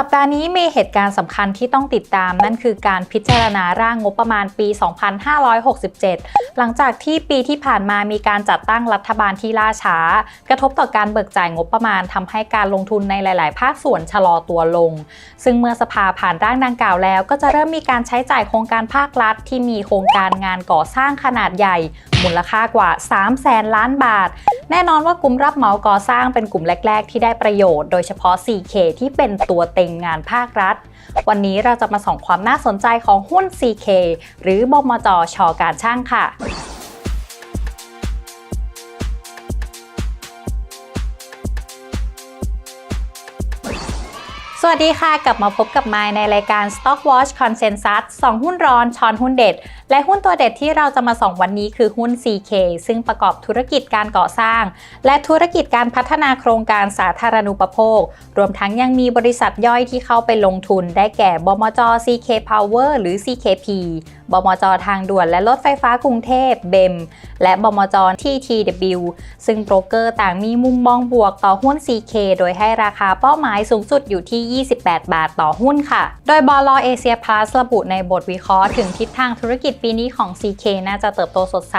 สัปดาห์นี้มีเหตุการณ์สำคัญที่ต้องติดตาม นั่นคือการพิจารณาร่างงบประมาณปี 2567 หลังจากที่ปีที่ผ่านมามีการจัดตั้งรัฐบาลที่ล่าช้า กระทบต่อการเบิกจ่ายงบประมาณทำให้การลงทุนในหลาย ๆ ภาคส่วนชะลอตัวลง ซึ่งเมื่อสภาผ่านร่างดังกล่าวแล้ว ก็จะเริ่มมีการใช้จ่ายโครงการภาครัฐ ที่มีโครงการงานก่อสร้างขนาดใหญ่มูลค่ากว่า3แสนล้านบาท แน่นอนว่ากลุ่มรับเหมาก่อสร้างเป็นกลุ่มแรก ๆ ที่ได้ประโยชน์โดยเฉพาะ 4K ที่เป็นตัวเต็งงานภาครัฐ วันนี้เราจะมาส่องความน่าสนใจของหุ้น 4K หรือบมจชการช่างค่ะ สวัสดีค่ะ กลับมาพบกับไมค์ในรายการ Stock Watch Consensus 2 หุ้นร้อนช้อนหุ้นเด็ด และหุ้นตัวเด็ดที่เราจะมาส่องวันนี้คือหุ้น CK ซึ่งประกอบธุรกิจการก่อสร้าง และธุรกิจการพัฒนาโครงการสาธารณูปโภค รวมทั้งยังมีบริษัทย่อยที่เข้าไปลงทุน ได้แก่บมจ CK Power หรือ CKP บมจ ทางด่วนและรถไฟฟ้ากรุงเทพเบมและบมจ TTW ซึ่งโบรกเกอร์ต่างมีมุมมองบวกต่อหุ้น CK โดยให้ราคาเป้าหมายสูงสุดอยู่ที่28 บาทต่อหุ้นค่ะ โดยบลเอเชียพลัสระบุในบทวิเคราะห์ถึงทิศทางธุรกิจปีนี้ของ CK น่าจะเติบโตสดใส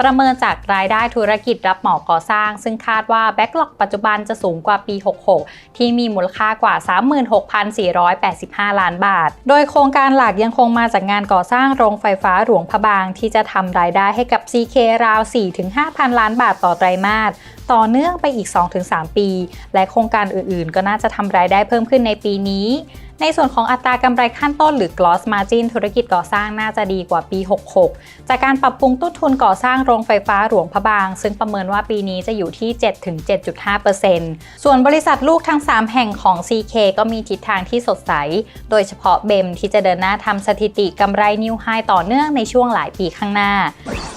ประเมินจากรายได้ธุรกิจรับเหมาก่อสร้าง ซึ่งคาดว่าแบ็กหลอกปัจจุบันจะสูงกว่าปี 66 ที่มีมูลค่ากว่า 36,485 ล้านบาท โดยโครงการหลักยังคงมาจากงานก่อสร้างโรงไฟฟ้าหลวงพะบางที่จะทำรายได้ให้กับ CK ราว 4-5,000ล้านบาทต่อไตรมาสต่อเนื่องไปอีก 2-3 ปี และโครงการอื่นๆ ก็น่าจะทำรายได้เพิ่มขึ้นในปีนี้ในส่วนของอัตรากำไรขั้นต้นหรือ gross margin ธุรกิจก่อสร้างน่าจะดีกว่าปี 66 จากการปรับปรุงต้นทุนก่อสร้างโรงไฟฟ้าหลวงพะบาง ซึ่งประเมินว่าปีนี้จะอยู่ที่ 7-7.5%ส่วนบริษัทลูกทั้ง 3 แห่งของ CK ก็มีทิศทางที่สดใส โดยเฉพาะเบมที่จะเดินหน้าทำสถิติกำไรนิวไฮต่อเนื่องในช่วงหลายปีข้างหน้า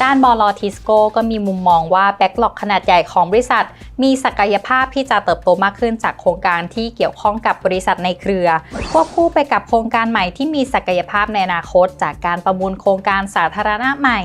ด้านบอลทิสโก้ก็มีมุมมองว่าแบ็กหลอกขนาดใหญ่ของบริษัท มีศักยภาพที่จะเติบโตมากขึ้นจากโครงการที่เกี่ยวข้องกับบริษัทในเครือควบคู่ไปกับโครงการใหม่ที่มีศักยภาพในอนาคต จากการประมูลโครงการสาธารณะใหม่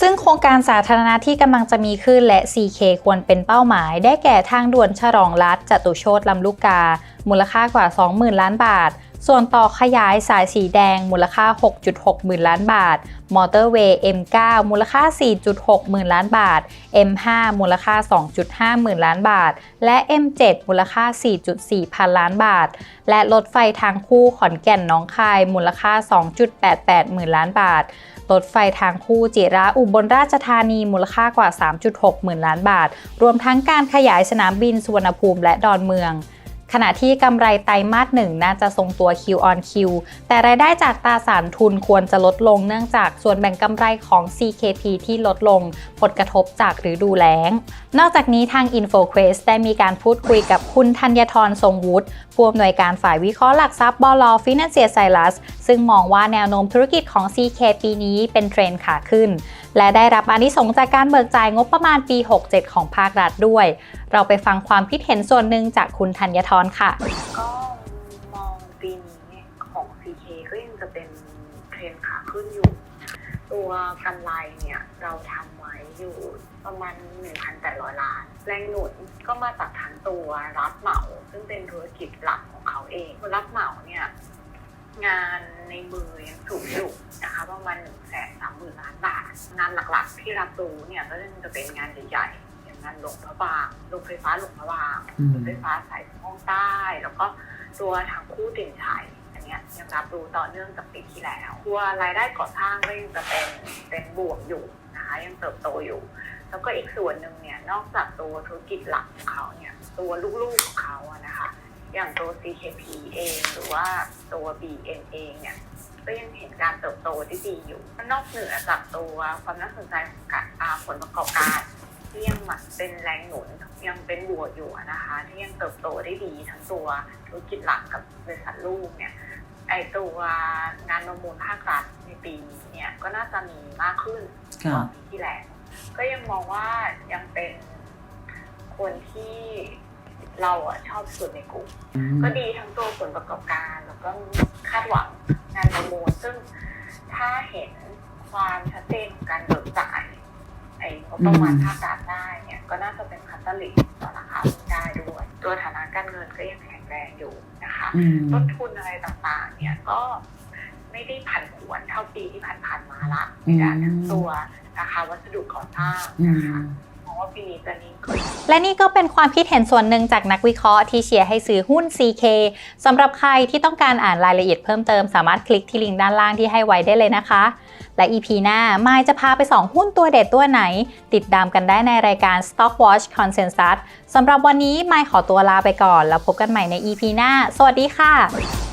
ซึ่งโครงการสาธารณะที่กำลังจะมีขึ้นและ CK ควรเป็นเป้าหมาย ได้แก่ทางด่วนฉลองรัฐจตุโชตลำลูกกา มูลค่ากว่า 20,000 ล้านบาท ส่วนต่อขยายสายสีแดงมูลค่า 6.6 หมื่นล้านบาท มอเตอร์เวย์ M9 มูลค่า 4.6 หมื่นล้านบาท M5 มูลค่า 2.5 หมื่นล้านบาท และ M7 มูลค่า 4.4 พันล้านบาท และรถไฟทางคู่ขอนแก่นน้องคาย มูลค่า 2.88 หมื่นล้านบาท รถไฟทางคู่จิระอุบลราชธานี มูลค่ากว่า 3.6 หมื่นล้านบาท รวมทั้งการขยายสนามบินสุวรรณภูมิและดอนเมือง ขณะที่กำไรไตรมาสหนึ่งน่าจะทรงตัว Q on Q แต่รายได้จากตราสารทุนควรจะลดลงเนื่องจากส่วนแบ่งกำไรของ CKP ที่ลดลง ผลกระทบจากฤดูแล้ง นอกจากนี้ทาง InfoQuest ได้มีการพูดคุยกับคุณธัญทรทรงวุฒิผู้อำนวยการฝ่ายวิเคราะห์หลักทรัพย์บลฟินแลนเซียไซรัสซึ่งมองว่าแนวโน้มธุรกิจของ CK ปีนี้เป็นเทรนขาขึ้น และได้รับอานิสงส์จากการเบิกจ่ายงบประมาณปี 67 ของภาครัฐด้วย เราไปฟังความคิดเห็นส่วนหนึ่งจากคุณธัญทรค่ะ ก็มองปีนี้ของ CK ก็ยังจะเป็นเทรนขาขึ้นอยู่ ตัวกำไรเนี่ยเราทำไว้อยู่ประมาณ 1,800 ล้าน แรงหนุนก็มาจากทั้งตัวรับเหมา ซึ่งเป็นธุรกิจหลักของเขาเอง รับเหมาเนี่ย งานในมือยังสูงอยู่นะคะประมาณ1นึ่งแสนสามหมื่นล้านบาท งานหลักๆที่รับรู้เนี่ยก็จะเป็นงานใหญ่ๆอย่างงานหลวงพระบางโรงไฟฟ้าหลวงพระบางอืมรถไฟฟ้าสายสีม่วงใต้ แล้วก็ตัวทางคู่ติ่นชัยอันเนี้ยยังรับรู้ต่อเนื่องจากปีที่แล้วตัวรายได้ก่อสร้างก็ยังจะเป็นเป็นบวกอยู่นะคะยังเติบโตอยู่แล้วก็อีกส่วนหนึ่งเนี่ยนอกจากตัวธุรกิจหลักของเขาเนี่ยตัวลูกๆของเขาอะนะคะ อย่างตัว CKP เองหรือว่าตัว BM เองเนี่ยก็ยังเห็นการเติบโตที่ดีอยู่นอกเหนือจากตัวความน่าสนใจของการอ่าผลประกอบการที่ยังหมันเป็นแรงหนุนยังเป็นบวกอยู่อะนะคะ ที่ยังเติบโตได้ดีทั้งตัวธุรกิจหลักกับบริษัทลูกเนี่ยไอตัวงานประมูลภาครัฐในปีนี้เนี่ยก็น่าจะมีมากขึ้นครักว่าบปีที่แล้วก็ยังมองว่ายังเป็นคนที่ เราอะชอบสุดในกลุ่มอืมก็ดีทั้งตัวผลประกอบการ แล้วก็คาดหวังงานประมูลซึ่งถ้าเห็นความชัดเจนของการเบิกจ่ายไอ้งบประมาณภาครัฐได้เนี่ยก็น่าจะเป็นคัตเตอร์ลิสต์ต่อราคาหุ้นได้ด้วย ตัวฐานะการเงินก็ยังแข็งแรงอยู่นะคะอืมต้นทุนอะไรต่างๆ เนี่ยก็ไม่ได้ผันผวนเท่าปีที่ผ่านๆมาละในด้านทั้งตัวราคาวัสดุก่อสร้างอืนะคะมเพราะ ว่าปีนี้จะนิ่งขึ้นและนี่ก็เป็นความคิดเห็นส่วนหนึ่งจากนักวิเคราะห์ที่เชียร์ให้ซื้อหุ้น CK สำหรับใครที่ต้องการอ่านรายละเอียดเพิ่มเติมสามารถคลิกที่ลิงก์ด้านล่างที่ให้ไว้ได้เลยนะคะ และ EP หน้าไมายจะพาไปส่องหุ้นตัวเด็ดตัวไหน ติดตามกันได้ในรายการ Stock Watch Consensus สำหรับวันนี้ไมายขอตัวลาไปก่อน แล้วพบกันใหม่ใน EP หน้า สวัสดีค่ะ